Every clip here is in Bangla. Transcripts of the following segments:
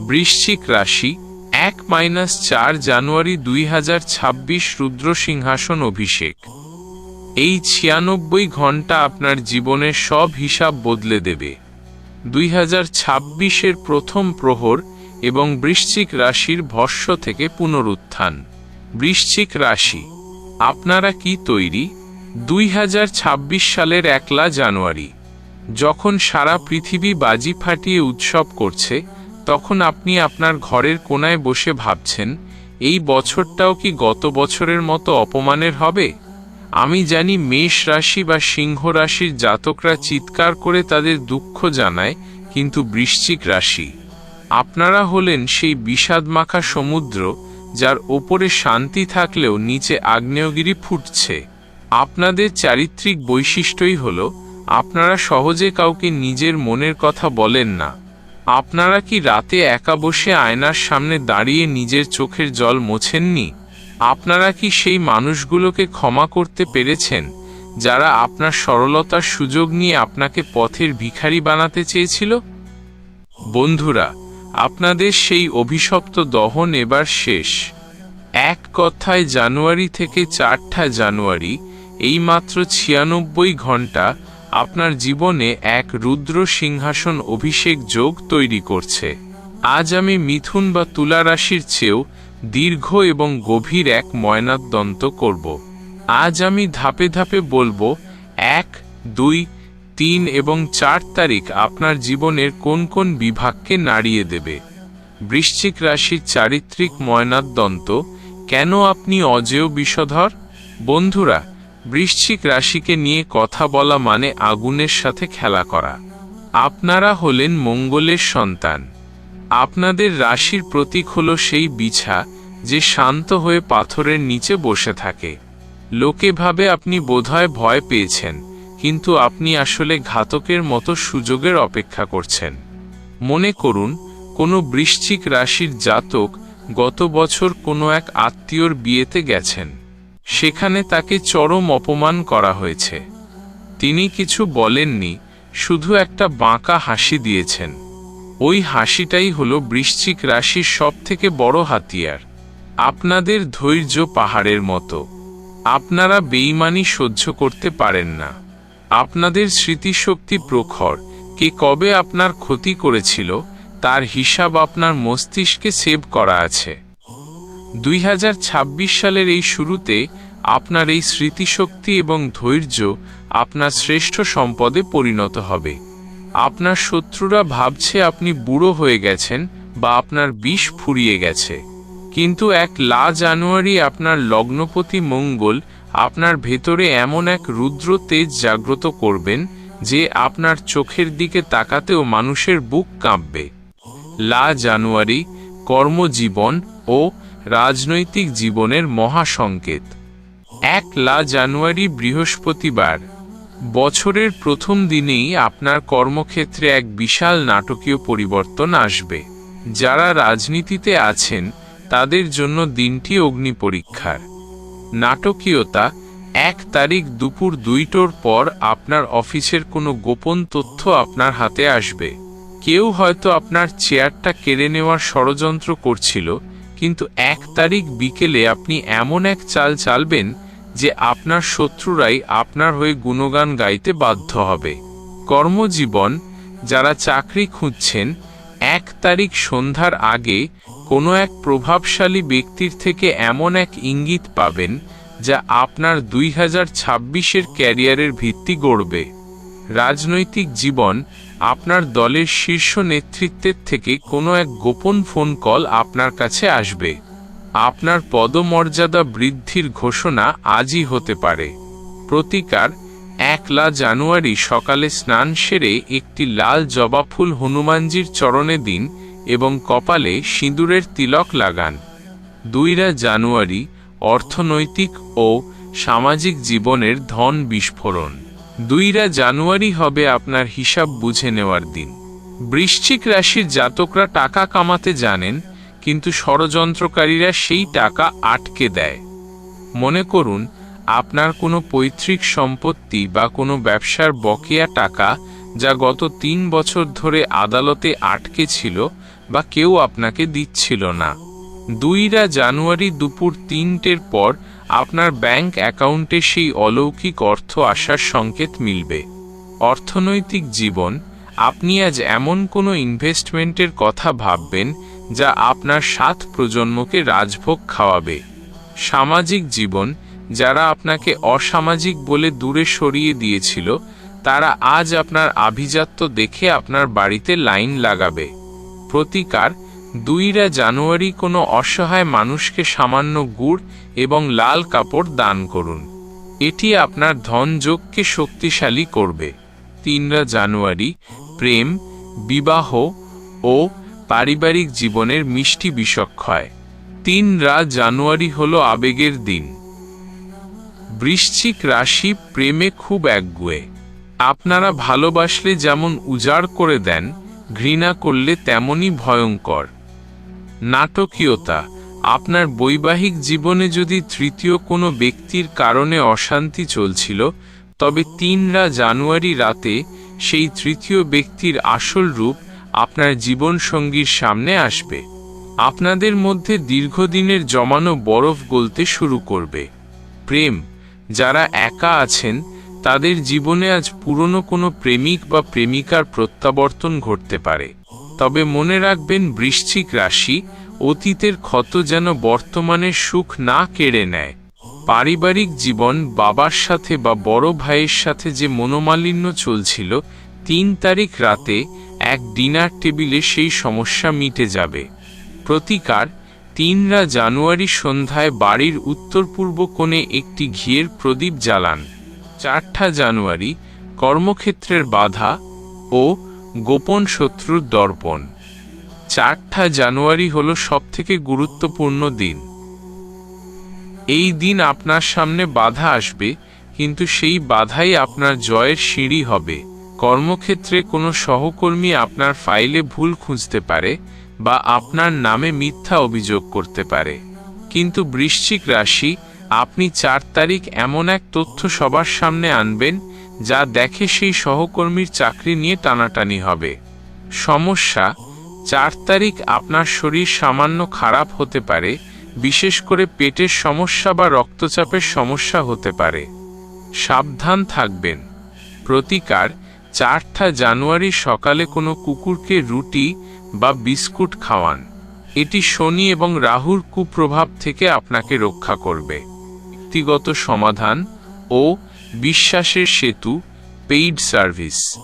বৃশ্চিক রাশি, এক মাইনাস চার জানুয়ারি দুই হাজার ছাব্বিশ রুদ্র সিংহাসন অভিষেক। এই ছিয়ানব্বই ঘণ্টা আপনার জীবনের সব হিসাব বদলে দেবে। দুই হাজার ছাব্বিশের প্রথম প্রহর এবং বৃশ্চিক রাশির ভস্য থেকে পুনরুত্থান। বৃশ্চিক রাশি, আপনারা কি তৈরি? দুই হাজার ছাব্বিশ সালের একলা জানুয়ারি, যখন সারা পৃথিবী বাজি ফাটিয়ে উৎসব করছে তখন আপনি আপনার ঘরের কোনায় বসে ভাবছেন, এই বছরটাও কি গত বছরের মতো অপমানের হবে? আমি জানি মেষ রাশি বা সিংহ রাশির জাতকরা চিৎকার করে তাদের দুঃখ জানায়, কিন্তু বৃশ্চিক রাশি। আপনারা হলেন সেই বিষাদমাখা সমুদ্র, যার ওপরে শান্তি থাকলেও নিচে আগ্নেয়গিরি ফুটছে। আপনাদের চারিত্রিক বৈশিষ্ট্যই হল, আপনারা সহজে কাউকে নিজের মনের কথা বলেন না। আপনারা কি রাতে একা বসে আয়নার সামনে দাঁড়িয়ে নিজের চোখের জল মোছেননি? আপনারা কি সেই মানুষগুলোকে ক্ষমা করতে পেরেছেন, যারা আপনার সরলতার সুযোগ নিয়ে আপনাকে পথের ভিখারি বানাতে চেয়েছিল? বন্ধুরা, আপনাদের সেই অভিশপ্ত দহন এবার শেষ। এক কথায় জানুয়ারি থেকে চারটা জানুয়ারি এই মাত্র ছিয়ানব্বই ঘণ্টা আপনার জীবনে এক রুদ্র সিংহাসন অভিষেক যোগ তৈরি করছে। আজ আমি মিথুন বা তুলা রাশির চেয়েও দীর্ঘ এবং গভীর এক ময়নাতদন্ত করব। আজ আমি ধাপে ধাপে বলব, এক, দুই, তিন এবং চার তারিখ আপনার জীবনের কোন কোন বিভাগকে নাড়িয়ে দেবে। বৃশ্চিক রাশির চারিত্রিক ময়নাতদন্ত, কেন আপনি অজেয় বিষধর? বন্ধুরা বৃশ্চিক রাশিকে নিয়ে কথা বলা মানে আগুনের সাথে খেলা করা। আপনারা হলেন মঙ্গলের সন্তান। আপনাদের রাশির প্রতীক হল সেই বিছা, যে শান্ত হয়ে পাথরের নিচে বসে থাকে। লোকে ভাবে আপনি বোধহয় ভয় পেয়েছেন, কিন্তু আপনি আসলে ঘাতকের মতো সুযোগের অপেক্ষা করছেন। মনে করুন, কোনো বৃশ্চিক রাশির জাতক গত বছর কোনো এক আত্মীয়র বিয়েতে গেছেন। সেখানে তাকে চরম অপমান করা হয়েছে। তিনি কিছু বলেননি, শুধু একটা বাঁকা হাসি দিয়েছেন। ওই হাসিটাই হলো বৃশ্চিক রাশির সবথেকে বড় হাতিয়ার। আপনাদের ধৈর্য পাহাড়ের মতো। আপনারা বেইমানি সহ্য করতে পারেন না। আপনাদের স্মৃতিশক্তি প্রখর। কে কবে আপনার ক্ষতি করেছিল, তার হিসাব আপনার মস্তিষ্কে সেভ করা আছে। দুই হাজার ছাব্বিশ সালের এই শুরুতে আপনার এই স্মৃতিশক্তি এবং ধৈর্য আপনার শ্রেষ্ঠ সম্পদে পরিণত হবে। আপনার শত্রুরা ভাবছে আপনি বুড়ো হয়ে গেছেন বা আপনার বিষ ফুরিয়ে গেছে। কিন্তু এক লা জানুয়ারি আপনার লগ্নপতি মঙ্গল আপনার ভেতরে এমন এক রুদ্র তেজ জাগ্রত করবেন যে আপনার চোখের দিকে তাকাতেও মানুষের বুক কাঁপবে। লা জানুয়ারি, কর্মজীবন ও রাজনৈতিক জীবনের মহাসংকেত। এক লা জানুয়ারি বৃহস্পতিবার, বছরের প্রথম দিনেই আপনার কর্মক্ষেত্রে এক বিশাল নাটকীয় পরিবর্তন আসবে। যারা রাজনীতিতে আছেন, তাদের জন্য দিনটি অগ্নি পরীক্ষার। নাটকীয়তা, এক তারিখ দুপুর দুইটোর পর আপনার অফিসের কোনো গোপন তথ্য আপনার হাতে আসবে। কেউ হয়তো আপনার চেয়ারটা কেড়ে নেওয়ার ষড়যন্ত্র করছিল কিন্তু এক তারিখ বিকেলে আপনি এমন এক চাল চালবেন যে আপনার শত্রুরাই আপনার হয়ে গুণগান গাইতে বাধ্য হবে। কর্মজীবন, যারা চাকরি খুঁজছেন, এক তারিখ সন্ধ্যার আগে কোনো এক প্রভাবশালী ব্যক্তির থেকে এমন এক ইঙ্গিত পাবেন যা আপনার দুই হাজার ক্যারিয়ারের ভিত্তি গড়বে। রাজনৈতিক জীবন আপনার দলের শীর্ষ নেতৃত্বের থেকে কোনো এক গোপন ফোন কল আপনার কাছে আসবে। আপনার পদমর্যাদা বৃদ্ধির ঘোষণা আজই হতে পারে। প্রতিকার, একলা জানুয়ারি সকালে স্নান সেরে একটি লাল জবা ফুল হনুমানজির চরণে দিন এবং কপালে সিঁদুরের তিলক লাগান। দুইরা জানুয়ারি, অর্থনৈতিক ও সামাজিক জীবনের ধন বিস্ফোরণ। দুইরা জানুয়ারি হবে আপনার হিসাব বুঝে নেওয়ার দিন। বৃশ্চিক রাশির জাতকরা টাকা কামাতে জানেন, কিন্তু ষড়যন্ত্রকারীরা সেই টাকা আটকে দেয়। মনে করুন, আপনার কোনো পৈতৃক সম্পত্তি বা কোনো ব্যবসার বকেয়া টাকা যা গত তিন বছর ধরে আদালতে আটকে ছিল বা কেউ আপনাকে দিচ্ছিল না। দুইরা জানুয়ারি দুপুর তিনটের পর আপনার ব্যাংক অ্যাকাউন্টে সেই অলৌকিক অর্থ আসার সংকেত মিলবে। অর্থনৈতিক জীবন, আপনি আজ এমন কোনো ইনভেস্টমেন্টের কথা ভাববেন যা আপনার সাত প্রজন্মকে রাজভোগ খাওয়াবে। সামাজিক জীবন, যারা আপনাকে অসামাজিক বলে দূরে সরিয়ে দিয়েছিল, তারা আজ আপনার আভিজাত্য দেখে আপনার বাড়িতে লাইন লাগাবে। প্রতিকার দুইরা জানুয়ারি কোনো অসহায় মানুষকে সামান্য গুড় এবং লাল কাপড় দান করুন। এটি আপনার ধনযোগকে শক্তিশালী করবে। তিনরা জানুয়ারি, প্রেম, বিবাহ ও পারিবারিক জীবনের মিষ্টি বিষক্ষয় তিনরা জানুয়ারি হল আবেগের দিন। বৃশ্চিক রাশি প্রেমে খুব একগুয়ে। আপনারা ভালোবাসলে যেমন উজাড় করে দেন, ঘৃণা করলে তেমনই ভয়ঙ্কর। নাটকীয়তা। আপনার বৈবাহিক জীবনে যদি তৃতীয় কোনো ব্যক্তির কারণে অশান্তি চলছিল, তবে তিনরা জানুয়ারি রাতে সেই তৃতীয় ব্যক্তির আসল রূপ আপনার জীবনসঙ্গীর সামনে আসবে। আপনাদের মধ্যে দীর্ঘদিনের জমানো বরফ গলতে শুরু করবে। প্রেম, যারা একা আছেন, তাদের জীবনে আজ পুরনো কোনো প্রেমিক বা প্রেমিকার প্রত্যাবর্তন ঘটতে পারে। তবে মনে রাখবেন বৃশ্চিক রাশি অতীতের ক্ষত যেন বর্তমানে সুখ না কেড়ে নেয়। পারিবারিক জীবন, বাবার সাথে বা বড় ভাইয়ের সাথে যে মনোমালিন্য চলছিল, তিন তারিখ রাতে এক ডিনার টেবিলে সেই সমস্যা মিটে যাবে। প্রতিকার, তিনরা জানুয়ারি সন্ধ্যায় বাড়ির উত্তর পূর্ব কোণে একটি ঘিয়ের প্রদীপ জ্বালান। চারটা জানুয়ারি কর্মক্ষেত্রের বাধা ও গোপন শত্রুর দর্পণ। চারটা জানুয়ারি হল সবথেকে গুরুত্বপূর্ণ দিন। এই দিন আপনার সামনে বাধা আসবে, কিন্তু সেই বাধাই আপনার জয়ের সিঁড়ি হবে। কর্মক্ষেত্রে কোনো সহকর্মী আপনার ফাইলে ভুল খুঁজতে পারে বা আপনার নামে মিথ্যা অভিযোগ করতে পারে। কিন্তু বৃশ্চিক রাশি, আপনি চার তারিখ এমন এক তথ্য সবার সামনে আনবেন যা দেখে সেই সহকর্মীর চাকরি নিয়ে টানাটানি হবে। সমস্যা, চার তারিখ আপনার শরীর সামান্য খারাপ হতে পারে, বিশেষ করে পেটের সমস্যা বা রক্তচাপের সমস্যা হতে পারে। সাবধান থাকবেন। প্রতিকার, চারটা জানুয়ারি সকালে কোনো কুকুরকে রুটি বা বিস্কুট খাওয়ান। এটি শনি এবং রাহুর কুপ্রভাব থেকে আপনাকে রক্ষা করবে। ব্যক্তিগত সমাধান ও বিশ্বাসের সেতু পেইড সার্ভিস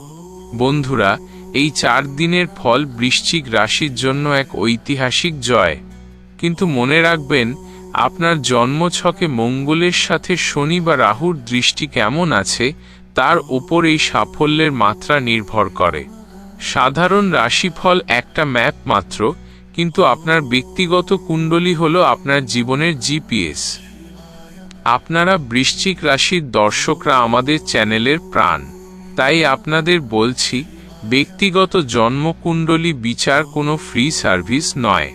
বন্ধুরা, এই চার দিনের ফল বৃশ্চিক রাশির জন্য এক ঐতিহাসিক জয়। কিন্তু মনে রাখবেন, আপনার জন্মছকে মঙ্গলের সাথে শনি বা রাহুর দৃষ্টি কেমন আছে, তার উপর এই সাফল্যের মাত্রা নির্ভর করে। সাধারণ রাশিফল একটা ম্যাপ মাত্র, কিন্তু আপনার ব্যক্তিগত কুণ্ডলী হলো আপনার জীবনের জিপিএস। আপনারা বৃশ্চিক রাশির দর্শকরা আমাদের চ্যানেলের প্রাণ। তাই আপনাদের বলছি, ব্যক্তিগত জন্মকুণ্ডলী বিচার কোনো ফ্রি সার্ভিস নয়।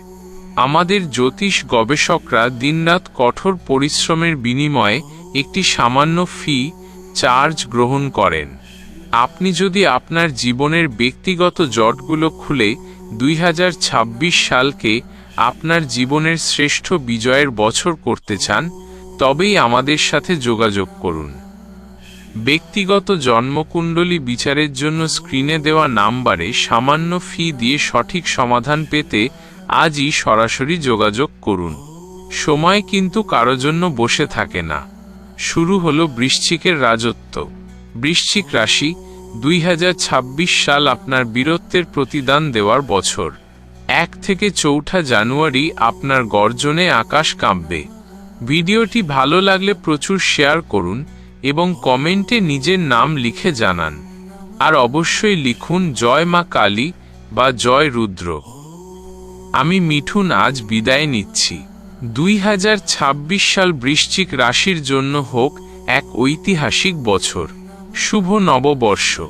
আমাদের জ্যোতিষ গবেষকরা দিনরাত কঠোর পরিশ্রমের বিনিময়ে একটি সামান্য ফি, চার্জ গ্রহণ করেন। আপনি যদি আপনার জীবনের ব্যক্তিগত জটগুলো খুলে দুই হাজার ছাব্বিশ সালকে আপনার জীবনের শ্রেষ্ঠ বিজয়ের বছর করতে চান তবেই আমাদের সাথে যোগাযোগ করুন। ব্যক্তিগত জন্মকুণ্ডলী বিচারের জন্য স্ক্রিনে দেওয়া নাম্বারে সামান্য ফি দিয়ে সঠিক সমাধান পেতে আজই সরাসরি যোগাযোগ করুন। সময় কিন্তু কারও জন্য বসে থাকে না। শুরু হলো বৃশ্চিকের রাজত্ব। বৃশ্চিক রাশি, দুই হাজার ছাব্বিশ সাল আপনার বীরত্বের প্রতিদান দেওয়ার বছর। এক থেকে চৌঠা জানুয়ারি আপনার গর্জনে আকাশ কাঁপবে। ভিডিওটি ভালো লাগলে প্রচুর শেয়ার করুন এবং কমেন্টে নিজের নাম লিখে জানান। আর অবশ্যই লিখুন, জয় মা কালী বা জয় রুদ্র আমি মিঠুন আজ বিদায় নিচ্ছি। দুই হাজার ছাব্বিশ সাল বৃশ্চিক রাশির জন্য হোক এক ঐতিহাসিক বছর। শুভ নববর্ষ।